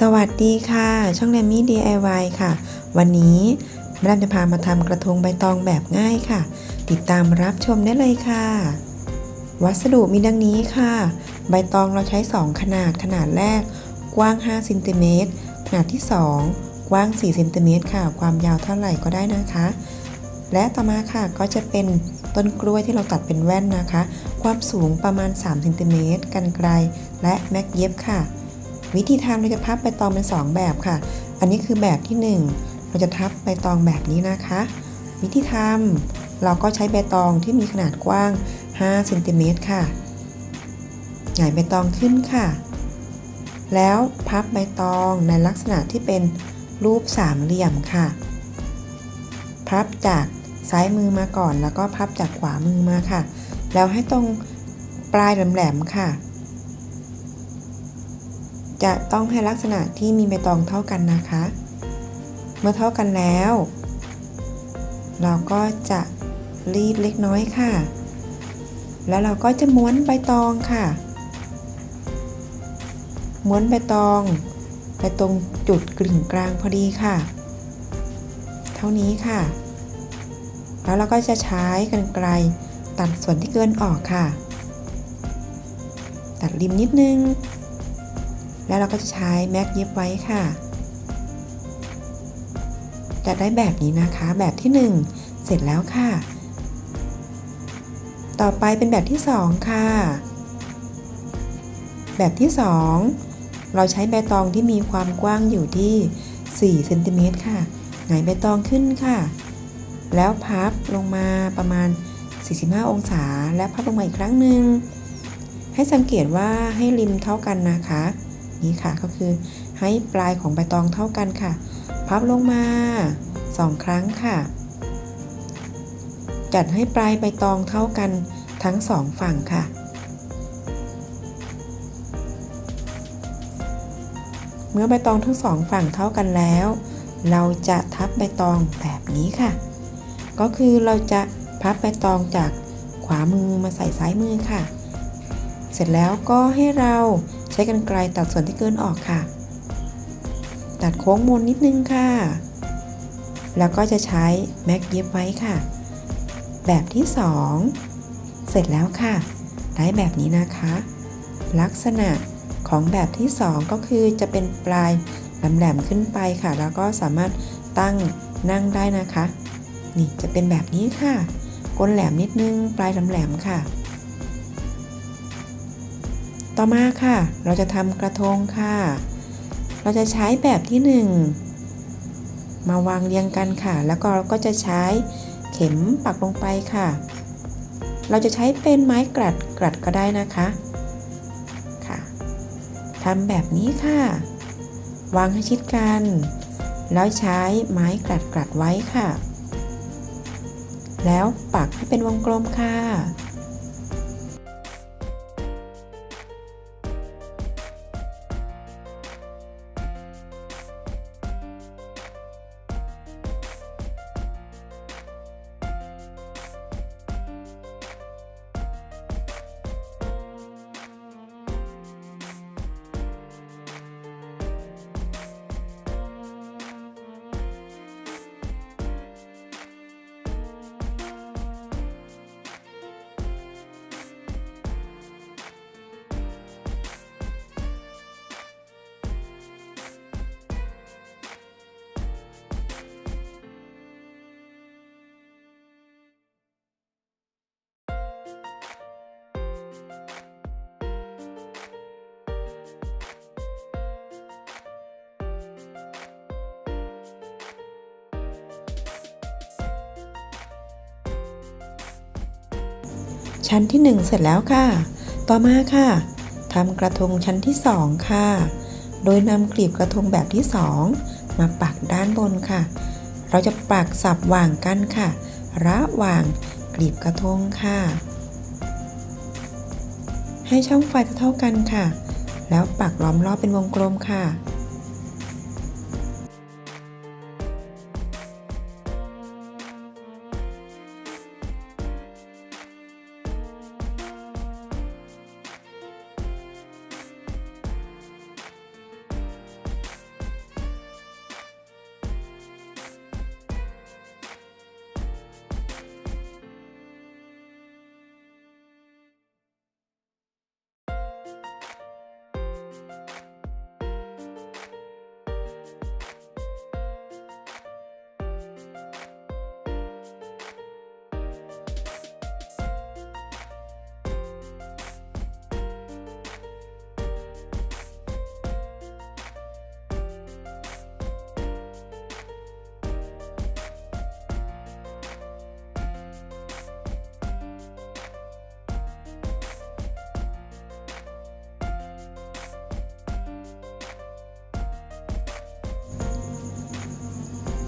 สวัสดีค่ะ ช่องแรมมี่ DIY ค่ะ วันนี้แม่จะพามาทำกระทงใบตองแบบง่ายค่ะ ติดตามรับชมได้เลยค่ะ วัสดุมีดังนี้ค่ะ ใบตองเราใช้ 2 ขนาดขนาดแรก กว้าง5เซนติเมตรขนาดที่ 2 กว้าง4เซนติเมตรค่ะ ความยาวเท่าไหร่ก็ได้นะคะ และต่อมาค่ะก็จะเป็นต้นกล้วยที่เราตัดเป็นแว่นนะคะ ความสูงประมาณ3เซนติเมตรกันไกลและแม็กเย็บค่ะ วิธีทำเราจะพับใบตองเป็น2แบบค่ะ อันนี้คือแบบที่ 1 เราจะทับใบตองแบบนี้นะคะ วิธีทำเราก็ใช้ใบตองที่มีขนาดกว้าง5เซนติเมตรค่ะหงายใบตองขึ้นค่ะ แล้วพับใบตองในลักษณะที่เป็นรูปสามเหลี่ยมค่ะ พับจากซ้ายมือมาก่อน แล้วก็พับจากขวามือมาค่ะ แล้วให้ตรงปลายแหลมๆค่ะ จะต้องให้ลักษณะที่มีใบตองเท่ากันนะคะ เมื่อเท่ากันแล้ว เราก็จะรีดเล็กน้อยค่ะ แล้วเราก็จะม้วนใบตองค่ะ ม้วนใบตอง ไปตรงจุดกลิ่งกลางพอดีค่ะ เท่านี้ค่ะ แล้วเราก็จะใช้กันไกลตัดส่วนที่เกินออกค่ะ ตัดริมนิดนึง แล้วเราก็จะใช้แม็กเย็บไว้ค่ะจะได้แบบนี้นะคะแบบที่ 1 เสร็จแล้วค่ะ ต่อไปเป็นแบบที่ 2 ค่ะ แบบที่ 2 เราใช้ใบตองที่มีความกว้างอยู่ที่4เซนติเมตรค่ะหงายใบตองขึ้นค่ะ แล้วพับลงมาประมาณ 45 องศา และพับลงมาอีกครั้งหนึ่งให้สังเกตว่าให้ริมเท่ากันนะคะ นี่ค่ะ ก็คือให้ปลายของใบตองเท่ากันค่ะ พับลงมา 2 ครั้งค่ะ จัดให้ปลายใบตองเท่ากันทั้งสองฝั่งค่ะ เมื่อใบตองทั้งสองฝั่งเท่ากันแล้ว เราจะทับใบตองแบบนี้ค่ะ ก็คือเราจะพับใบตองจากขวามือมาใส่ซ้ายมือค่ะ เสร็จแล้วก็ให้เรา ใช้กันไกลตัดส่วนที่เกินออกค่ะ ตัดโค้งมนนิดนึงค่ะ แล้วก็จะใช้แม็กเย็บไว้ค่ะ แบบที่ 2 เสร็จแล้วค่ะได้แบบนี้นะคะ ลักษณะของแบบที่ 2 ก็คือจะเป็นปลายแหลมๆขึ้นไปค่ะ แล้วก็สามารถตั้งนั่งได้นะคะ นี่จะเป็นแบบนี้ค่ะก้นแหลมนิดนึง ปลายแหลมๆค่ะ ต่อมาค่ะ เราจะทำกระทงค่ะ เราจะใช้แบบที่ 1 มาวางเรียงกันค่ะ แล้วก็เราก็จะใช้เข็มปักลงไปค่ะ เราจะใช้เป็นไม้กลัดกลัดก็ได้นะคะค่ะทำแบบนี้ค่ะ วางให้ชิดกัน แล้วใช้ไม้กลัดกลัดไว้ค่ะ แล้วปักให้เป็นวงกลมค่ะ ชั้นที่ 1 เสร็จแล้วค่ะ ต่อมาค่ะทำกระทงชั้นที่ 2 ค่ะ โดยนำกลีบกระทงแบบที่ 2 มาปักด้านบนค่ะ เราจะปักสับว่างกันค่ะ ระหว่างกลีบกระทงค่ะ ให้ช่องไฟเท่ากันค่ะ แล้วปักล้อมรอบเป็นวงกลมค่ะ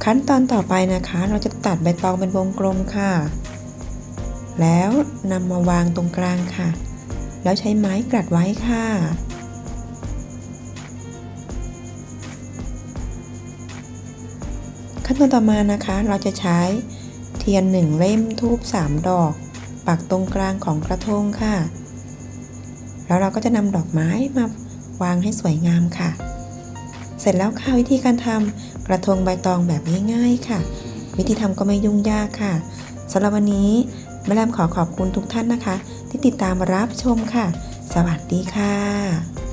ขั้นตอนต่อไปนะคะ เราจะตัดใบตองเป็นวงกลมค่ะ แล้วนำมาวางตรงกลางค่ะ แล้วใช้ไม้กลัดไว้ค่ะ ขั้นตอนต่อมานะคะ เราจะใช้เทียนหนึ่งเล่มทูบสามดอก ปักตรงกลางของกระทงค่ะ แล้วเราก็จะนำดอกไม้มาวางให้สวยงามค่ะ เสร็จแล้วค่ะวิธีการทำ กระทงใบตองแบบง่ายๆค่ะ วิธีทำก็ไม่ยุ่งยากค่ะสำหรับวันนี้แม่แรมขอขอบคุณทุกท่านนะคะ ที่ติดตามรับชมค่ะ สวัสดีค่ะ